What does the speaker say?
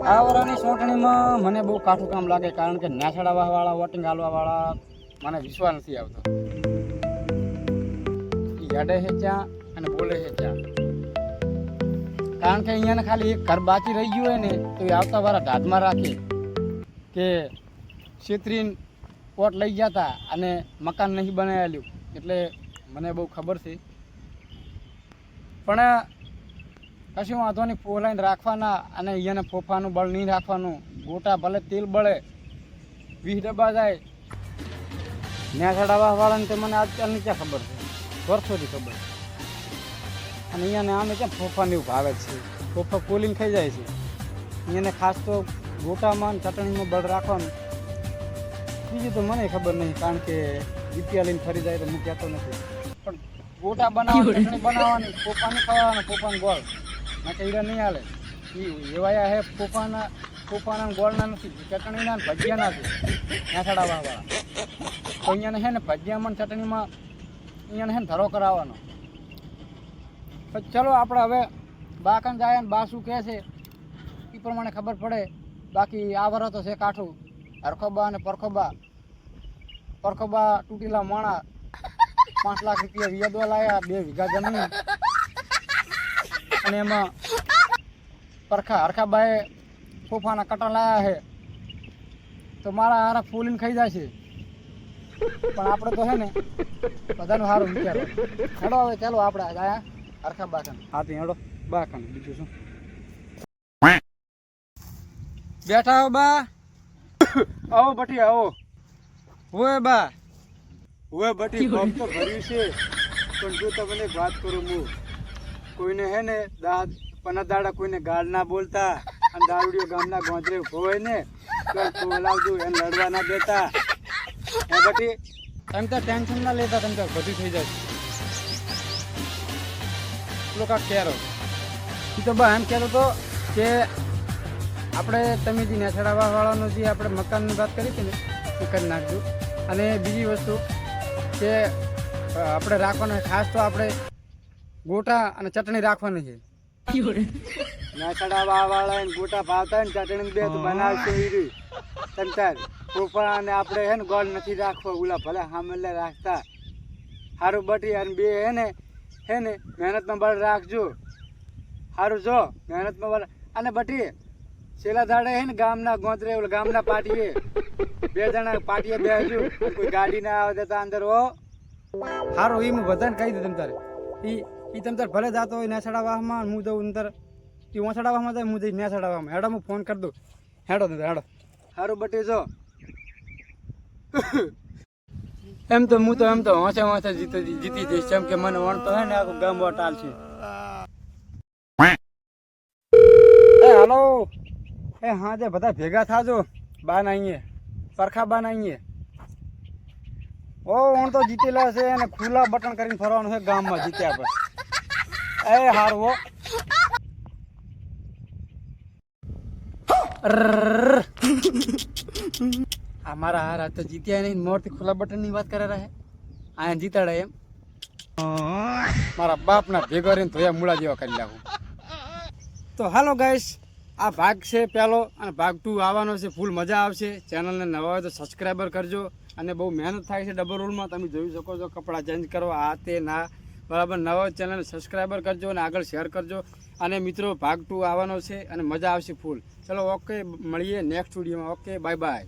આ વરાની ચૂંટણીમાં મને બહુ કાઠું કામ લાગે કારણ કે નાસડાવા વાળા વોટિંગ હાલવા વાળા મને વિશ્વાસ નથી આવતો. યાડે છે ત્યાં અને બોલે છે ત્યાં કારણ કે અહીંયાને ખાલી એક ઘર બાકી રહી ગયું હોય ને, તો એ આવતા વાળા ધાધમાં રાખે કે છેતરીન પોટ લઈ ગયા હતા અને મકાન નહીં બનાવેલું. એટલે મને બહુ ખબર છે. પણ કશું વાંધો નહીં પોલાઈને રાખવાના અને અહીંયાને ફોફાનું બળ નહીં રાખવાનું. ગોટા ભલે તેલ બળે વીસ ડબ્બા જાય. ન્યા ચડાવવા વાળાને તે મને આજકાલની ક્યાં ખબર છે? વર્ષોથી ખબર અને અહીંયાને આમે ક્યાં ફોફાને એવું ભાવે છે? ફોફા કોલિંગ ખાઈ જાય છે. અહીંયાને ખાસ તો ગોટામાં ચટણીમાં બળ રાખવાનું. બીજું તો મને ખબર નહીં કારણ કે જીપિયા લઈને ફરી જાય તો હું કહેતો નથી. પણ ગોટા બનાવવાની ચટણી બનાવવાની ફોફાને ખાવાના ફોફાને ગોળ. ના કે હીરા નહીં હાલે. ઈ એવાયા હે, ફોફાના ફોફાના ને ગોળના નથી, ચટણીના ને ભજીયાના છે. નાથાડાવા વાળા. તો અહીંયાને છે ને ભજીયામાં ને ચટણીમાં અહીંયાને છે ને ધરો કરાવવાનો. પછી ચલો આપણે હવે બાકન જાય ને બા શું કહે છે એ પ્રમાણે ખબર પડે. બાકી આ વરસ તો છે કાઠું. હરખોબા અને પરખોબા. પરખોબા તૂટેલા માણા પાંચ લાખ રૂપિયા વિયાદવા લાયા, બે વીઘા જમીન. અને એમાં પરખા હરખાભાઈ ફૂફાના કટા લાયા છે તો મારા હારા ફૂલીને ખાઈ જાય છે પણ આપણે તો છે ને બધાનું સારું વિચારો હેડો હવે ચાલો આપણે આયા હરખા બાકન હા તે હેડો બાકન બીજું શું બેઠા હો બા આવો બટી આવો હોય બા હવે બટી ફોર્મ તો ભર્યું છે પણ જો તમને વાત કરું હું કોઈને હે ને દાદ પના દાડા કોઈને ગાળ ના બોલતા અને દારૂડીઓ ગામના ગોંદરે હોય ને, તો બોલાવજો એને લડવા ના દેતા. એ બધી એમ તો ટેન્શન ના લેતા, તેમ તો બધું થઈ જાય લોકો કેરો. એ તો બા એમ કહેતો તો કે આપણે તમે જે નેસડાવા વાળાનું જે આપણે મકાનની વાત કરી હતી ને, એ કરી નાખજો. અને બીજી વસ્તુ કે આપણે રાખવાનો ખાસ તો આપણે ગોટા અને ચટણી રાખવાની છે. ના ચડાવવા વાળા ગોટા ભાવતા ને ચટણી બે તો બનાવશે ઈ તંતર પોપા અને આપણે હે ને ગોળ નથી રાખવો ઓલા ભલે હામેલે રાખતા. સારું બટી અને બે હે ને હે ને મહેનતમાં બળ રાખજો. સારું જો મહેનતમાં બળ અને બટી છેલ્લા દાડે હે ને ગામના ગોંતરે ગામના પાટીએ બે જણા પાટીએ બેસજો કોઈ ગાડી ના આવે દેતા અંદર હો. સારું એ હું બધાને કહી દઉં તમ તારે. એ એ તમ તારે ભલે જાતો હોય નેસડાવામાં હું જઉં અંદર એ ઓસડાવામાં જાય હું જઈ ચડાવવામાં. હેડો હું ફોન કરી દઉં. હેડો તમ હેડો. સારું બટી જો. એમ તો હું તો એમ તો વાંચે વાંચે જીતી જીતી જઈશ. કેમ કે મને વણતો હે ને આખું ગામ વટાલ છે હાલો. એ હા જે બધા ભેગા થાજો. બા ના પરખા સરખા બા ના ઓ વણ તો જીતેલા છે અને ખુલ્લા બટન કરીને ફરવાનું છે ગામમાં જીત્યા પર એ હારું અમારા હાર તો જીત્યા નહીં મોરથી ખુલ્લા બટનની વાત કરે રહે. આ જીતાડે એમ. મારા બાપના ભેગો રહીને ધોયા મૂળા જેવા કરી લાગું તો હાલો ગાઈશ આ ભાગ છે પહેલો અને ભાગ ટુ આવવાનો છે. ફૂલ મજા આવશે. ચેનલને નવા હોય તો સબસ્ક્રાઈબર કરજો અને બહુ મહેનત થાય છે ડબલ રોલમાં તમે જોઈ શકો છો કપડાં ચેન્જ કરવા, આ તે ના. બરાબર નવા ચેનલ સબસ્ક્રાઈબર કરજો અને આગળ શેર કરજો. અને મિત્રો, ભાગ ટુ આવવાનો છે અને મજા આવશે ફૂલ ચલો ઓકે મળીએ નેક્સ્ટ વિડીયોમાં ઓકે બાય બાય